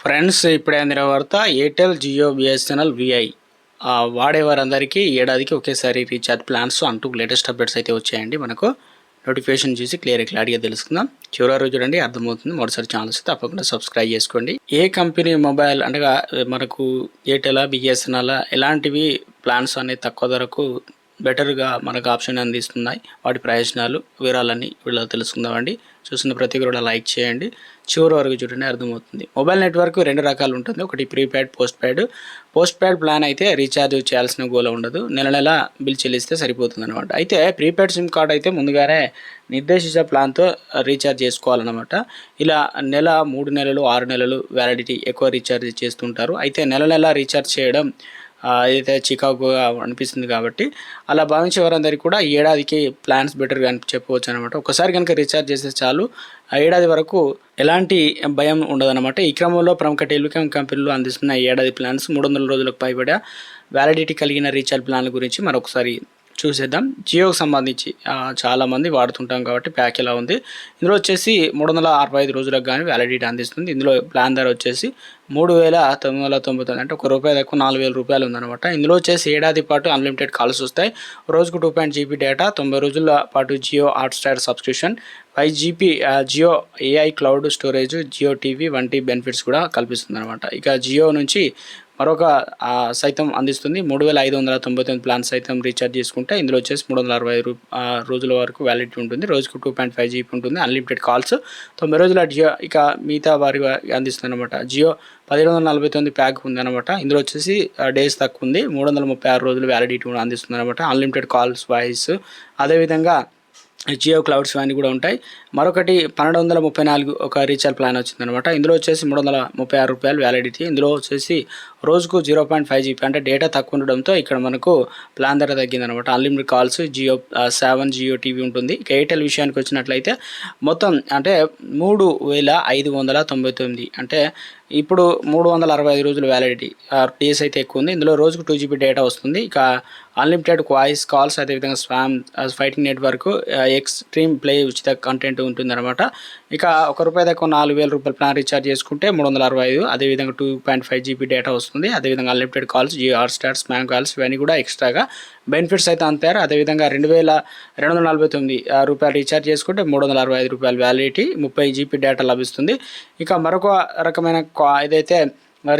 Friends ఇప్పుడే అందిన వార్త ఎయిర్టెల్ జియో బిఎస్ఎన్ఎల్ విఐ. వాడేవారందరికీ ఏడాదికి ఒకేసారి రీఛార్జ్ ప్లాన్స్ అంటూ లేటెస్ట్ అప్డేట్స్ అయితే వచ్చాయండి మనకు. నోటిఫికేషన్ చూసి క్లియర్ క్లారిటీగా తెలుసుకుందాం. చివరి రోజు చూడండి అర్థమవుతుంది. మరోసారి ఛానల్స్ తప్పకుండా సబ్స్క్రైబ్ చేసుకోండి. ఏ కంపెనీ మొబైల్ అనగా మనకు ఎయిర్టెల్ బిఎస్ఎన్ఎల్ ఇలాంటివి ప్లాన్స్ అనేది తక్కువ ధరకు బెటర్గా మనకు ఆప్షన్ అందిస్తున్నాయి. వాటి ప్రయోజనాలు వివరాలన్నీ వీళ్ళు తెలుసుకుందామండి. చూసిన ప్రతి కూడా లైక్ చేయండి. చివరి వరకు చూడండి అర్థమవుతుంది. మొబైల్ నెట్వర్క్ రెండు రకాలు ఉంటుంది. ఒకటి prepaid postpaid postpaid plan అయితే రీఛార్జ్ చేయాల్సిన గోల ఉండదు. నెల నెల బిల్ చెల్లిస్తే సరిపోతుంది అనమాట అయితే ప్రీపెయిడ్ సిమ్ కార్డ్ అయితే ముందుగానే నిర్దేశించిన ప్లాన్తో రీఛార్జ్ చేసుకోవాలన్నమాట. ఇలా నెల మూడు నెలలు ఆరు నెలలు వ్యాలిడిటీ ఎక్కువ రీఛార్జ్ చేస్తుంటారు. అయితే నెల నెల రీఛార్జ్ చేయడం ఏదైతే చికాకుగా అనిపిస్తుంది కాబట్టి అలా భావించే వారందరికీ కూడా ఏడాదికి ప్లాన్స్ బెటర్గా అని చెప్పవచ్చు అనమాట ఒకసారి కనుక రీఛార్జ్ చేస్తే చాలు. ఆ ఏడాది వరకు ఎలాంటి భయం ఉండదన్నమాట. ఈ క్రమంలో ప్రముఖ టెలికాం కంపెనీలు అందిస్తున్న ఏడాది ప్లాన్స్ మూడు వందల రోజులకు పైబడి వ్యాలిడిటీ కలిగిన రీఛార్జ్ ప్లాన్ల గురించి మరొకసారి చూసేద్దాం. జియోకి సంబంధించి చాలామంది వాడుతుంటాం కాబట్టి ప్యాక్ ఎలా ఉంది. ఇందులో వచ్చేసి మూడు వందల అరవై ఐదు రోజులకు కానీ వ్యాలిడిటీ అందిస్తుంది. ఇందులో ప్లాన్ ధర వచ్చేసి మూడు వేల తొమ్మిది వందల తొంభై తొమ్మిది అంటే ఒక రూపాయి తక్కువ నాలుగు వేల రూపాయలు ఉందన్నమాట. ఇందులో వచ్చేసి ఏడాది పాటు అన్లిమిటెడ్ కాల్స్ వస్తాయి. రోజుకు టూ పాయింట్ జీబీ డేటా తొంభై రోజుల పాటు Jio Hotstar subscription five GB Jio AI cloud storage Jio TV వంటి బెనిఫిట్స్ కూడా కల్పిస్తుంది అనమాట ఇక జియో నుంచి మరొక సైతం అందిస్తుంది. మూడు వేల ఐదు వందల తొంభై తొమ్మిది ప్లాన్ సైతం రీఛార్జ్ చేసుకుంటే ఇందులో వచ్చేసి మూడు వందల అరవై రూ రోజుల వరకు వ్యాలిడిటీ ఉంటుంది. రోజుకు టూ పాయింట్ ఫైవ్ జీబీ ఉంటుంది. Unlimited calls. తొంభై రోజుల జియో ఇక మిగతా వారి అందిస్తుంది అనమాట జియో పదిహేడు వందల నలభై తొమ్మిది ప్యాక్ ఉంది అనమాట ఇందులో వచ్చేసి డేస్ తక్కువ ఉంది. మూడు వందల ముప్పై ఆరు రోజులు వ్యాలిడిటీ కూడా అందిస్తుంది అనమాట అన్లిమిటెడ్ కాల్స్ వాయిస్ అదేవిధంగా జియో క్లౌడ్స్ అన్నీ కూడా ఉంటాయి. మరొకటి పన్నెండు వందల ముప్పై నాలుగు ఒక రీఛార్జ్ ప్లాన్ వచ్చిందనమాట ఇందులో వచ్చేసి మూడు వందల ముప్పై ఆరు రూపాయలు వ్యాలిడిటీ. ఇందులో వచ్చేసి రోజుకు జీరో పాయింట్ ఫైవ్ జీబీ అంటే డేటా తక్కువ ఉండడంతో ఇక్కడ మనకు ప్లాన్ ధర తగ్గిందనమాట unlimited calls Jio seven Jio TV ఉంటుంది. ఇక ఎయిర్టెల్ విషయానికి వచ్చినట్లయితే మొత్తం అంటే మూడు వేల ఐదు వందల తొంభై తొమ్మిది అంటే ఇప్పుడు మూడు వందల అరవై ఐదు రోజులు వ్యాలిడిటీ. డేస్ అయితే ఎక్కువ ఉంది. ఇందులో రోజుకు టూ జీబీ డేటా వస్తుంది. ఇక అన్లిమిటెడ్ వాయిస్ కాల్స్ అదేవిధంగా spam fighting network extreme play ఉచిత కంటెంట్ ఉంటుందన్నమాట. ఇక ఒక రూపాయి దాకా నాలుగు వేల రూపాయలు ప్లాన్ రీఛార్జ్ చేసుకుంటే మూడు వందల అరవై ఐదు అదేవిధంగా two point five GB data వస్తుంది. అదేవిధంగా unlimited calls Jio Hotstar spam calls ఇవన్నీ కూడా ఎక్స్ట్రాగా బెనిఫిట్స్ అయితే అంతారు అదేవిధంగా రెండు వేల రెండు వందల నలభై తొమ్మిది రూపాయలు రీఛార్జ్ చేసుకుంటే మూడు వందల అరవై ఐదు రూపాయల వ్యాలిడిటీ ముప్పై జీబీ డేటా లభిస్తుంది. ఇక మరొక రకమైన ఏదైతే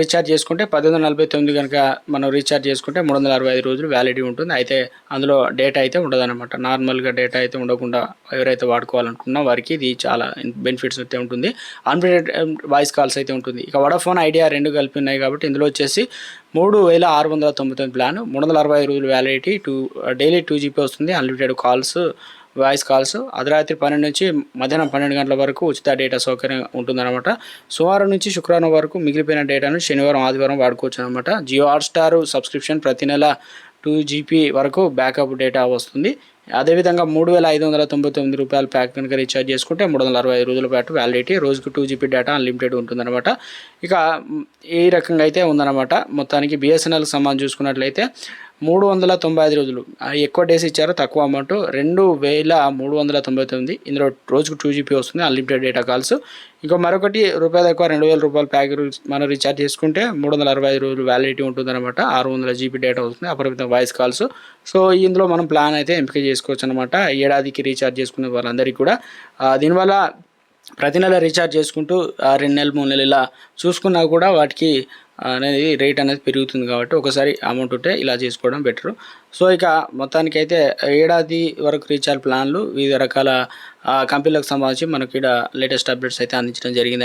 రీఛార్జ్ చేసుకుంటే పద్దెనిమిది వందల నలభై తొమ్మిది కనుక మనం రీఛార్జ్ చేసుకుంటే మూడు వందల అరవై ఐదు రోజులు వ్యాలిడిటీ ఉంటుంది. అయితే అందులో డేటా అయితే ఉండదన్నమాట. నార్మల్గా డేటా అయితే ఉండకుండా ఎవరైతే వాడుకోవాలనుకున్నా వారికి ఇది చాలా బెనిఫిట్స్ అయితే ఉంటుంది. అన్లిమిటెడ్ వాయిస్ కాల్స్ అయితే ఉంటుంది. ఇక వడాఫోన్ ఐడియా రెండు కలిపి ఉన్నాయి కాబట్టి ఇందులో వచ్చేసి మూడు వేల ఆరు వందల తొంభై తొమ్మిది ప్లాన్ మూడు వందల అరవై ఐదు రోజులు validity two daily two GB వస్తుంది. Unlimited calls voice calls. అర్ధరాత్రి పన్నెండు నుంచి మధ్యాహ్నం పన్నెండు గంటల వరకు ఉచిత డేటా సౌకర్యం ఉంటుందన్నమాట. సోమవారం నుంచి శుక్రవారం వరకు మిగిలిపోయిన డేటాను శనివారం ఆదివారం వాడుకోవచ్చు అనమాట జియో హాట్స్టార్ సబ్స్క్రిప్షన్ ప్రతి నెల టూ జీబీ వరకు బ్యాకప్ డేటా వస్తుంది. అదేవిధంగా మూడు వేల ఐదు వందల తొంభై తొమ్మిది రూపాయల ప్యాక్ కనుక రీఛార్జ్ చేసుకుంటే మూడు వందల అరవై ఐదు రోజుల పాటు వ్యాలిడిటీ. రోజుకు టూ జీబీ డేటా అన్లిమిటెడ్ ఉంటుందన్నమాట. ఇక ఈ రకంగా అయితే ఉందన్నమాట. మొత్తానికి బిఎస్ఎన్ఎల్కి సంబంధించి చూసుకున్నట్లయితే మూడు వందల తొంభై ఐదు రోజులు. ఎక్కువ డేస్ ఇచ్చారు తక్కువ అమౌంట్ రెండు వేల మూడు వందల తొంభై తొమ్మిది ఇందులో రోజుకు టూ జీబీ వస్తుంది అన్లిమిటెడ్ డేటా కాల్స్ ఇంకా మరొకటి రూపాయలు ఎక్కువ రెండు వేల రూపాయల ప్యాక్ మనం రీఛార్జ్ చేసుకుంటే మూడు వందల అరవై ఐదు రోజులు వ్యాలిడిటీ ఉంటుందన్నమాట. ఆరు వందల జీబీ డేటా వస్తుంది అపరిమిత వాయిస్ కాల్స్ సో ఇందులో మనం ప్లాన్ అయితే ఎంపిక చేసుకోవచ్చు అనమాట ఏడాదికి రీఛార్జ్ చేసుకునే వాళ్ళందరికీ కూడా. దీనివల్ల ప్రతి నెల రీఛార్జ్ చేసుకుంటూ రెండు నెలలు మూడు నెలలు ఇలా చూసుకున్నా కూడా వాటికి అనేది రేట్ అనేది పెరుగుతుంది కాబట్టి ఒకసారి అమౌంట్ ఉంటే ఇలా చేసుకోవడం బెటరు. సో ఇక మొత్తానికైతే ఏడాది వరకు రీఛార్జ్ ప్లాన్లు వివిధ రకాల కంపెనీలకు సంబంధించి మనకి ఇక్కడ లేటెస్ట్ అప్డేట్స్ అయితే అందించడం జరిగింది